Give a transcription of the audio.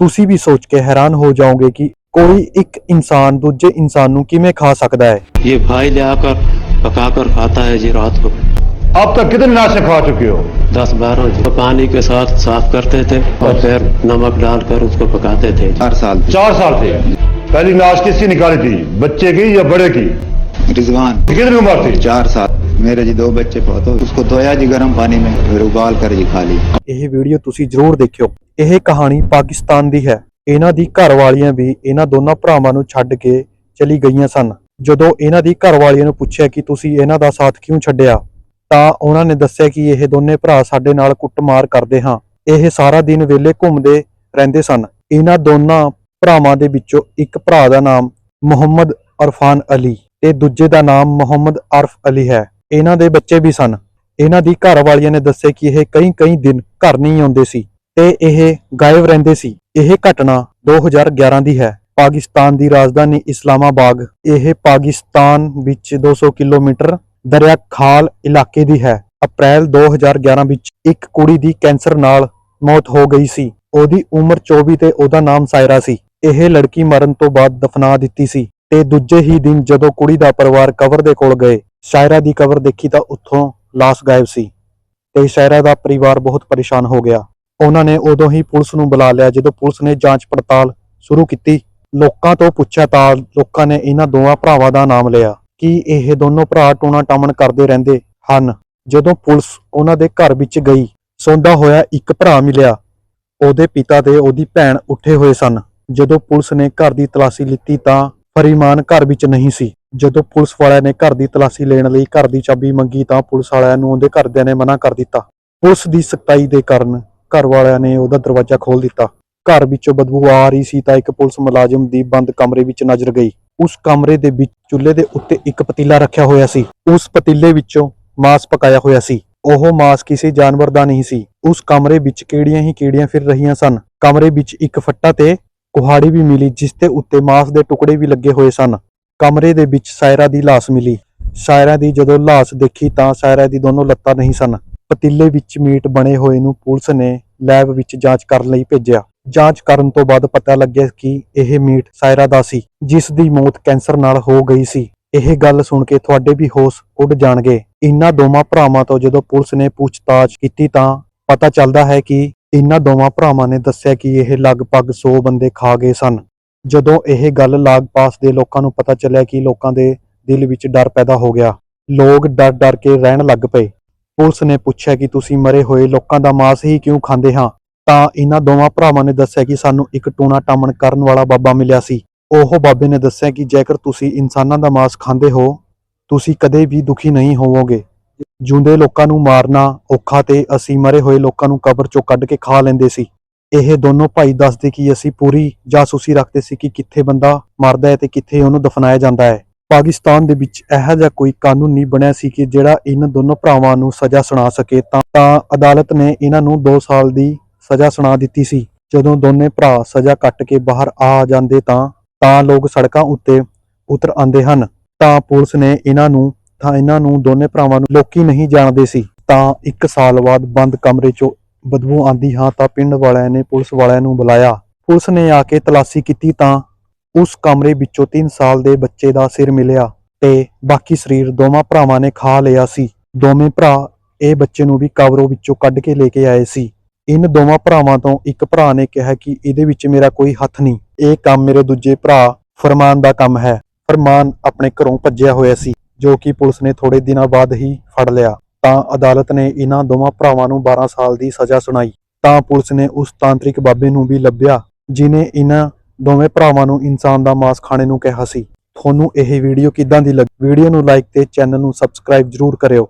ਤੁਸੀਂ ਵੀ ਸੋਚ ਕੇ ਹੈਰਾਨ ਹੋ ਜਾਓਗੇ ਕਿ ਕੋਈ ਇੱਕ ਇਨਸਾਨ ਦੂਜੇ ਇਨਸਾਨ ਨੂੰ ਕਿਵੇਂ ਖਾ ਸਕਦਾ ਹੈ ये भाई ले आकर पकाकर खाता है जी रात को अब तक कितने नाशक खा चुके हो दस बारह जी तो पानी के साथ साफ करते थे और फिर नमक डालकर उसको पकाते थे चार साल चार साल से पहली नाश किसकी निकाली थी बच्चे की या बड़े की रिजवान कितनी उम्र थी चार साल मेरे जी दो बच्चे बहुत हो उसको धोया जी गर्म पानी में फिर उबाल कर जी खा ली ਇਹ ਵੀਡੀਓ ਤੁਸੀਂ ਜ਼ਰੂਰ ਦੇਖਿਓ ਇਹ ਕਹਾਣੀ ਪਾਕਿਸਤਾਨ ਦੀ ਹੈ ਇਹਨਾਂ ਦੀ ਘਰਵਾਲੀਆਂ ਵੀ ਇਹਨਾਂ ਦੋਨਾਂ ਭਰਾਵਾਂ ਨੂੰ ਛੱਡ ਕੇ ਚਲੀ ਗਈਆਂ ਸਨ ਜਦੋਂ ਇਹਨਾਂ ਦੀ ਘਰਵਾਲੀਆਂ ਨੂੰ ਪੁੱਛਿਆ ਕਿ ਤੁਸੀਂ ਇਹਨਾਂ ਦਾ ਸਾਥ ਕਿਉਂ ਛੱਡਿਆ ਤਾਂ ਉਹਨਾਂ ਨੇ ਦੱਸਿਆ ਕਿ ਇਹ ਦੋਨੇ ਭਰਾ ਸਾਡੇ ਨਾਲ ਕੁੱਟਮਾਰ ਕਰਦੇ ਹਾਂ ਇਹ ਸਾਰਾ ਦਿਨ ਵਿਹਲੇ ਘੁੰਮਦੇ ਰਹਿੰਦੇ ਸਨ ਇਹਨਾਂ ਦੋਨਾਂ ਭਰਾਵਾਂ ਦੇ ਵਿੱਚੋਂ ਇੱਕ ਭਰਾ ਦਾ ਨਾਮ ਮੁਹੰਮਦ ਅਰਫਾਨ ਅਲੀ ਤੇ ਦੂਜੇ ਦਾ ਨਾਮ ਮੁਹੰਮਦ ਅਰਫ ਅਲੀ ਹੈ ਇਹਨਾਂ ਦੇ ਬੱਚੇ ਵੀ ਸਨ। ਇਹਨਾਂ ਦੀ ਘਰ ਵਾਲੀਆਂ ਨੇ ਦੱਸਿਆ ਕਿ ਇਹ ਕਈ ਕਈ ਦਿਨ ਘਰ ਨਹੀਂ ਆਉਂਦੇ ਸੀ ਤੇ ਇਹ ਗਾਇਬ ਰਹਿੰਦੇ ਸੀ। ਇਹ ਘਟਨਾ 2011 ਦੀ ਹੈ। ਪਾਕਿਸਤਾਨ ਦੀ ਰਾਜਧਾਨੀ ਇਸਲਾਮਾਬਾਦ। ਇਹ ਪਾਕਿਸਤਾਨ ਵਿੱਚ 200 ਕਿਲੋਮੀਟਰ ਦਰਿਆ ਖਾਲ ਇਲਾਕੇ ਦੀ ਹੈ। ਅਪ੍ਰੈਲ 2011 ਵਿੱਚ ਇੱਕ ਕੁੜੀ ਦੀ ਕੈਂਸਰ ਨਾਲ ਮੌਤ ਹੋ ਗਈ ਸੀ। ਉਹਦੀ ਉਮਰ 24 ਤੇ ਉਹਦਾ ਨਾਮ ਸਾਇਰਾ ਸੀ। ਇਹ ਲੜਕੀ ਮਰਨ ਤੋਂ ਬਾਅਦ ਦਫਨਾ ਦਿੱਤੀ ਸੀ ਤੇ ਦੂਜੇ ਹੀ ਦਿਨ ਜਦੋਂ ਕੁੜੀ ਦਾ ਪਰਿਵਾਰ ਕਬਰ ਦੇ ਕੋਲ ਗਏ ਸਾਇਰਾ ਦੀ ਕਬਰ ਦੇਖੀ ਤਾਂ ਉੱਥੋਂ ਲਾਸ਼ ਗਾਇਬ ਸੀ ਤੇ ਸਾਇਰਾ ਦਾ ਪਰਿਵਾਰ ਬਹੁਤ ਪਰੇਸ਼ਾਨ ਹੋ ਗਿਆ। ਉਹਨਾਂ ਨੇ ਉਦੋਂ ਹੀ ਪੁਲਿਸ ਨੂੰ ਬੁਲਾ ਲਿਆ, ਜਦੋਂ ਪੁਲਿਸ ਨੇ ਜਾਂਚ ਪੜਤਾਲ ਸ਼ੁਰੂ ਕੀਤੀ। ਲੋਕਾਂ ਤੋਂ ਪੁੱਛਿਆ ਤਾਂ ਲੋਕਾਂ ਨੇ ਇਹਨਾਂ ਦੋਵਾਂ ਭਰਾਵਾਂ ਦਾ ਨਾਮ ਲਿਆ ਕਿ ਇਹ ਦੋਨੋਂ ਭਰਾ ਟੂਣਾ ਟਾਮਣ ਕਰਦੇ ਰਹਿੰਦੇ ਹਨ। ਜਦੋਂ ਪੁਲਿਸ ਉਹਨਾਂ ਦੇ ਘਰ ਵਿੱਚ ਗਈ, ਸੌਂਦਾ ਹੋਇਆ ਇੱਕ ਭਰਾ ਮਿਲਿਆ। ਉਹਦੇ ਪਿਤਾ ਤੇ ਉਹਦੀ ਭੈਣ ਉੱਠੇ ਹੋਏ ਸਨ। ਜਦੋਂ ਪੁਲਿਸ ਨੇ ਘਰ ਦੀ ਤਲਾਸ਼ੀ ਲਿੱਤੀ ਤਾਂ ਫਰੀਮਾਨ ਘਰ ਵਿੱਚ ਨਹੀਂ ਸੀ। ਜਦੋਂ ਪੁਲਿਸ ਵਾਲਿਆਂ ਨੇ ਘਰ ਦੀ ਤਲਾਸ਼ੀ ਲੈਣ ਲਈ ਘਰ ਦੀ ਚਾਬੀ ਮੰਗੀ ਤਾਂ ਪੁਲਿਸ ਵਾਲਿਆਂ ਨੂੰ ਉਹਦੇ ਘਰਦਿਆਂ ਨੇ ਮਨਾ ਕਰ ਦਿੱਤਾ। ਪੁਲਿਸ ਦੀ ਸਖਤਾਈ ਦੇ ਕਾਰਨ ਘਰ ਵਾਲਿਆਂ ਨੇ ਉਹਦਾ ਦਰਵਾਜ਼ਾ ਖੋਲ ਦਿੱਤਾ। ਘਰ ਵਿੱਚੋਂ ਬਦਬੂ ਆ ਰਹੀ ਸੀ ਤਾਂ ਇੱਕ ਪੁਲਿਸ ਮੁਲਾਜ਼ਮ ਦੀ ਬੰਦ ਕਮਰੇ ਵਿੱਚ ਨਜ਼ਰ ਗਈ। ਉਸ ਕਮਰੇ ਦੇ ਵਿੱਚ ਚੁੱਲ੍ਹੇ ਦੇ ਉੱਤੇ ਇੱਕ ਪਤੀਲਾ ਰੱਖਿਆ ਹੋਇਆ ਸੀ। ਉਸ ਪਤੀਲੇ ਵਿੱਚੋਂ ਮਾਸ ਪਕਾਇਆ ਹੋਇਆ ਸੀ। ਉਹ ਮਾਸ ਕਿਸੇ ਜਾਨਵਰ ਦਾ ਨਹੀਂ ਸੀ। ਉਸ ਕਮਰੇ ਵਿੱਚ ਕਿਹੜੀਆਂ ਹੀ ਕੀੜੀਆਂ ਫਿਰ ਰਹੀਆਂ ਸਨ। ਕਮਰੇ ਵਿੱਚ ਇੱਕ ਫੱਟਾ ਤੇ ਕੁਹਾੜੀ ਵੀ ਮਿਲੀ, ਜਿਸ ਤੇ ਉੱਤੇ ਮਾਸ ਦੇ ਟੁਕੜੇ ਵੀ ਲੱਗੇ ਹੋਏ ਸਨ। ਕਮਰੇ ਦੇ ਵਿੱਚ ਸਾਇਰਾ ਦੀ ਲਾਸ਼ ਮਿਲੀ। ਸਾਇਰਾ ਦੀ ਜਦੋਂ ਲਾਸ਼ ਦੇਖੀ ਤਾਂ ਸਾਇਰਾ ਦੀ ਦੋਨੋਂ ਲੱਤਾਂ ਨਹੀਂ ਸਨ। ਪਤੀਲੇ ਵਿੱਚ ਮੀਟ ਬਣੇ ਹੋਏ ਨੂੰ ਪੁਲਿਸ ਨੇ ਲੈਬ ਵਿੱਚ ਜਾਂਚ ਕਰਨ ਲਈ ਭੇਜਿਆ। ਜਾਂਚ ਕਰਨ ਤੋਂ ਬਾਅਦ ਪਤਾ ਲੱਗਿਆ ਕਿ ਇਹ ਮੀਟ ਸਾਇਰਾ ਦਾ ਸੀ, ਜਿਸ ਦੀ ਮੌਤ ਕੈਂਸਰ ਨਾਲ ਹੋ ਗਈ ਸੀ। ਇਹ ਗੱਲ ਸੁਣ ਕੇ ਤੁਹਾਡੇ ਵੀ ਹੋਸ਼ ਉੱਡ ਜਾਣਗੇ। ਇਨ੍ਹਾਂ ਦੋਵਾਂ ਭਰਾਵਾਂ ਤੋਂ ਜਦੋਂ ਪੁਲਿਸ ਨੇ ਪੁੱਛਤਾਛ ਕੀਤੀ ਤਾਂ ਪਤਾ ਚੱਲਦਾ ਹੈ ਕਿ ਇਨ੍ਹਾਂ ਦੋਵਾਂ ਭਰਾਵਾਂ ਨੇ ਦੱਸਿਆ ਕਿ ਇਹ ਲਗਭਗ 100 ਬੰਦੇ ਖਾ ਗਏ ਸਨ। ਜਦੋਂ ਇਹ ਗੱਲ ਲਾਗ-ਪਾਸ ਦੇ ਲੋਕਾਂ ਨੂੰ ਪਤਾ ਚੱਲਿਆ ਕਿ ਲੋਕਾਂ ਦੇ ਦਿਲ ਵਿੱਚ ਡਰ ਪੈਦਾ ਹੋ ਗਿਆ, ਲੋਕ ਡਰ-ਡਰ ਕੇ ਰਹਿਣ ਲੱਗ ਪਏ। ਪੁਲਿਸ ਨੇ ਪੁੱਛਿਆ ਕਿ ਤੁਸੀਂ ਮਰੇ ਹੋਏ ਲੋਕਾਂ ਦਾ ਮਾਸ ਹੀ ਕਿਉਂ ਖਾਂਦੇ ਹਾਂ? ਤਾਂ ਇਹਨਾਂ ਦੋਵਾਂ ਭਰਾਵਾਂ ਨੇ ਦੱਸਿਆ ਕਿ ਸਾਨੂੰ ਇੱਕ ਟੂਣਾ ਟਾਮਣ ਕਰਨ ਵਾਲਾ ਬਾਬਾ ਮਿਲਿਆ ਸੀ। ਉਹ ਬਾਬੇ ਨੇ ਦੱਸਿਆ ਕਿ ਜੇਕਰ ਤੁਸੀਂ ਇਨਸਾਨਾਂ ਦਾ ਮਾਸ ਖਾਂਦੇ ਹੋ, ਤੁਸੀਂ ਕਦੇ ਵੀ ਦੁਖੀ ਨਹੀਂ ਹੋਵੋਗੇ। ਜਿਉਂਦੇ ਲੋਕਾਂ ਨੂੰ ਮਾਰਨਾ ਔਖਾ ਤੇ ਅਸੀਂ ਮਰੇ ਹੋਏ ਲੋਕਾਂ ਨੂੰ ਕਬਰ ਚੋਂ ਕੱਢ ਕੇ ਖਾ ਲੈਂਦੇ ਸੀ। ਇਹ ਦੋਨੋਂ ਭਾਈ ਦੱਸਦੇ ਕਿ ਅਸੀਂ ਪੂਰੀ ਜਾਸੂਸੀ ਰੱਖਦੇ ਸੀ ਕਿ ਕਿੱਥੇ ਬੰਦਾ ਮਰਦਾ ਹੈ ਤੇ ਕਿੱਥੇ ਉਹਨੂੰ ਦਫਨਾਇਆ ਜਾਂਦਾ ਹੈ। ਪਾਕਿਸਤਾਨ ਦੇ ਵਿੱਚ ਇਹੋ ਜਿਹਾ ਕੋਈ ਕਾਨੂੰਨ ਨਹੀਂ ਬਣਿਆ ਸੀ ਕਿ ਜਿਹੜਾ ਇਹਨਾਂ ਦੋਨੋਂ ਭਰਾਵਾਂ ਨੂੰ ਸਜ਼ਾ ਸੁਣਾ ਸਕੇ ਤਾਂ ਤਾਂ ਅਦਾਲਤ ਨੇ ਇਹਨਾਂ ਨੂੰ 2 ਸਾਲ ਦੀ ਸਜ਼ਾ ਸੁਣਾ ਦਿੱਤੀ ਸੀ। ਜਦੋਂ ਦੋਨੇ ਭਰਾ ਸਜ਼ਾ ਕੱਟ ਕੇ ਬਾਹਰ ਆ ਜਾਂਦੇ ਤਾਂ ਤਾਂ ਲੋਕ ਸੜਕਾਂ ਉੱਤੇ ਉਤਰ ਆਉਂਦੇ ਹਨ। ਤਾਂ ਪੁਲਿਸ ਨੇ ਇਹਨਾਂ ਨੂੰ ਤਾਂ ਇਹਨਾਂ ਨੂੰ ਦੋਨੇ ਭਰਾਵਾਂ ਨੂੰ ਲੋਕੀ ਨਹੀਂ ਜਾਣਦੇ ਸੀ। ਤਾਂ 1 ਸਾਲ ਬਾਅਦ ਬੰਦ ਕਮਰੇ 'ਚੋਂ ਬਦਬੂ ਆਂਦੀ ਹਾਂ ਤਾਂ ਪਿੰਡ ਵਾਲਿਆਂ ਨੇ ਪੁਲਿਸ ਵਾਲਿਆਂ ਨੂੰ ਬੁਲਾਇਆ। ਪੁਲਿਸ ਨੇ ਆ ਕੇ ਤਲਾਸ਼ੀ ਕੀਤੀ ਤਾਂ ਉਸ ਕਮਰੇ ਵਿੱਚੋਂ 3 ਸਾਲ ਦੇ ਬੱਚੇ ਦਾ ਸਿਰ ਮਿਲਿਆ ਤੇ ਬਾਕੀ ਸਰੀਰ ਦੋਵਾਂ ਭਰਾਵਾਂ ਨੇ ਖਾ ਲਿਆ ਸੀ। ਦੋਵੇਂ ਭਰਾ ਇਹ ਬੱਚੇ ਨੂੰ ਵੀ ਕਬਰੋਂ ਵਿੱਚੋਂ ਕੱਢ ਕੇ ਲੈ ਕੇ ਆਏ ਸੀ। ਇਨ ਦੋਵਾਂ ਭਰਾਵਾਂ ਤੋਂ ਇੱਕ ਭਰਾ ਨੇ ਕਿਹਾ ਕਿ ਇਹਦੇ ਵਿੱਚ ਮੇਰਾ ਕੋਈ ਹੱਥ ਨਹੀਂ। ਇਹ ਕੰਮ ਮੇਰੇ ਦੂਜੇ ਭਰਾ ਫਰਮਾਨ ਦਾ ਕੰਮ ਹੈ। ਫਰਮਾਨ ਆਪਣੇ ਘਰੋਂ ਭੱਜਿਆ ਹੋਇਆ ਸੀ, ਜੋ ਕਿ ਪੁਲਿਸ ਨੇ ਥੋੜੇ ਦਿਨਾਂ ਬਾਅਦ ਹੀ ਫੜ ਲਿਆ। ਤਾਂ ਅਦਾਲਤ ਨੇ ਇਹਨਾਂ ਦੋਵਾਂ ਭਰਾਵਾਂ ਨੂੰ 12 ਸਾਲ ਦੀ ਸਜ਼ਾ ਸੁਣਾਈ। ਤਾਂ ਪੁਲਿਸ ਨੇ ਉਸ ਤਾਂਤਰਿਕ ਬਾਬੇ ਨੂੰ ਵੀ ਲੱਭਿਆ, ਜਿਨੇ ਇਹਨਾਂ ਦੋਵੇਂ ਭਰਾਵਾਂ ਨੂੰ ਇਨਸਾਨ ਦਾ ਮਾਸ ਖਾਣੇ ਨੂੰ ਕਿਹਾ ਸੀ। ਤੁਹਾਨੂੰ ਇਹ ਵੀਡੀਓ ਕਿੱਦਾਂ ਦੀ ਲੱਗੀ? ਵੀਡੀਓ ਨੂੰ ਲਾਈਕ ਤੇ ਚੈਨਲ ਨੂੰ ਸਬਸਕ੍ਰਾਈਬ ਜਰੂਰ ਕਰਿਓ।